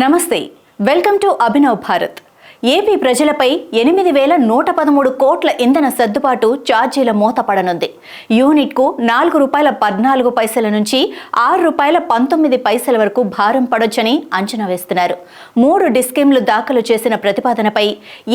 నమస్తే welcome to Abhinav Bharat. AP ప్రజలపై ఎనిమిది వేల నూట పదమూడు కోట్ల ఇంధన సర్దుబాటు ఛార్జీల మూత పడనుంది యూనిట్కు నాలుగు రూపాయల పద్నాలుగు పైసల నుంచి ఆరు రూపాయల పంతొమ్మిది పైసల వరకు భారం పడొచ్చని అంచనా వేస్తున్నారు. మూడు డిస్కిమ్లు దాఖలు చేసిన ప్రతిపాదనపై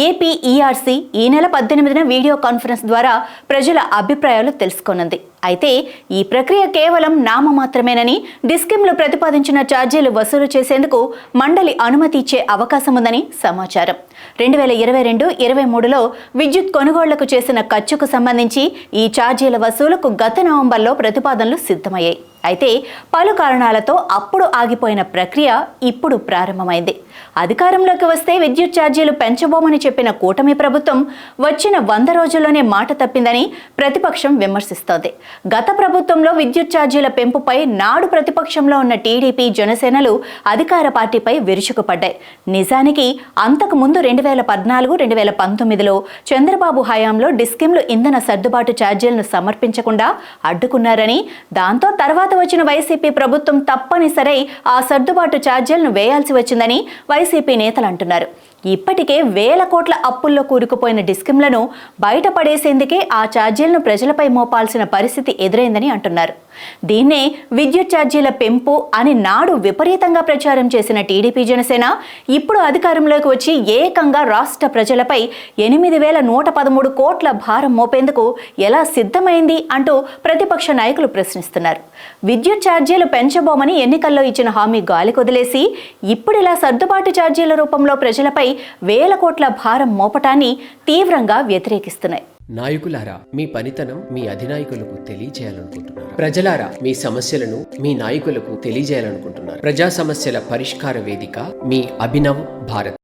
ఏపీ ఈఆర్సీ ఈ నెల పద్దెనిమిదిన వీడియో కాన్ఫరెన్స్ ద్వారా ప్రజల అభిప్రాయాలు తెలుసుకోనుంది. అయితే ఈ ప్రక్రియ కేవలం నామమాత్రమేనని డిస్కిమ్లు ప్రతిపాదించిన ఛార్జీలు వసూలు చేసేందుకు మండలి అనుమతి ఇచ్చే అవకాశం ఉందని సమాచారం. రెండు వేల ఇరవై రెండు ఇరవై మూడులో విద్యుత్ కొనుగోళ్ళకు చేసిన ఖర్చుకు సంబంధించి ఈ ఛార్జీల వసూలుకు గత నవంబర్లో ప్రతిపాదనలు సిద్ధమయ్యాయి. అయితే పలు కారణాలతో అప్పుడు ఆగిపోయిన ప్రక్రియ ఇప్పుడు ప్రారంభమైంది. అధికారంలోకి వస్తే విద్యుత్ ఛార్జీలు పెంచబోమని చెప్పిన కూటమి ప్రభుత్వం వచ్చిన వంద రోజుల్లోనే మాట తప్పిందని ప్రతిపక్షం విమర్శిస్తోంది. గత ప్రభుత్వంలో విద్యుత్ ఛార్జీల పెంపుపై నాడు ప్రతిపక్షంలో ఉన్న టీడీపీ జనసేనలు అధికార పార్టీపై విరుచుకుపడ్డాయి. నిజానికి అంతకు ముందు రెండు వేల పద్నాలుగు రెండు వేల పంతొమ్మిదిలో చంద్రబాబు హయాంలో డిస్కిమ్లు ఇంధన సర్దుబాటు ఛార్జీలను సమర్పించకుండా అడ్డుకున్నారని దాంతో తర్వాత తర్వాత వచ్చిన వైసీపీ ప్రభుత్వం తప్పనిసరై ఆ సర్దుబాటు ఛార్జీలను వేయాల్సి వచ్చిందని వైసీపీ నేతలు అంటున్నారు. ఇప్పటికే వేల కోట్ల అప్పుల్లో కూరుకుపోయిన డిస్కిమ్లను బయటపడేసేందుకే ఆ ఛార్జీలను ప్రజలపై మోపాల్సిన పరిస్థితి ఎదురైందని అంటున్నారు. దీన్నే విద్యుత్ ఛార్జీల పెంపు అని నాడు విపరీతంగా ప్రచారం చేసిన టీడీపీ జనసేన ఇప్పుడు అధికారంలోకి వచ్చి ఏకంగా రాష్ట్ర ప్రజలపై ఎనిమిది వేల నూట పదమూడు కోట్ల భారం మోపేందుకు ఎలా సిద్ధమైంది అంటూ ప్రతిపక్ష నాయకులు ప్రశ్నిస్తున్నారు. విద్యుత్ ఛార్జీలు పెంచబోమని ఎన్నికల్లో ఇచ్చిన హామీ గాలి కొదిలేసి ఇప్పుడు ఇలా సర్దుబాటు ఛార్జీల రూపంలో ప్రజలపై వేల కోట్ల భారం మోపటాన్ని తీవ్రంగా వ్యతిరేకిస్తున్నాయి. నాయకులారా మీ పనితనం మీ అధినాయకులకు తెలియజేయాలనుకుంటున్నారు. ప్రజలారా మీ సమస్యలను మీ నాయకులకు తెలియజేయాలనుకుంటున్నారు. ప్రజా సమస్యల పరిష్కార వేదిక మీ అభినవ్ భారత్.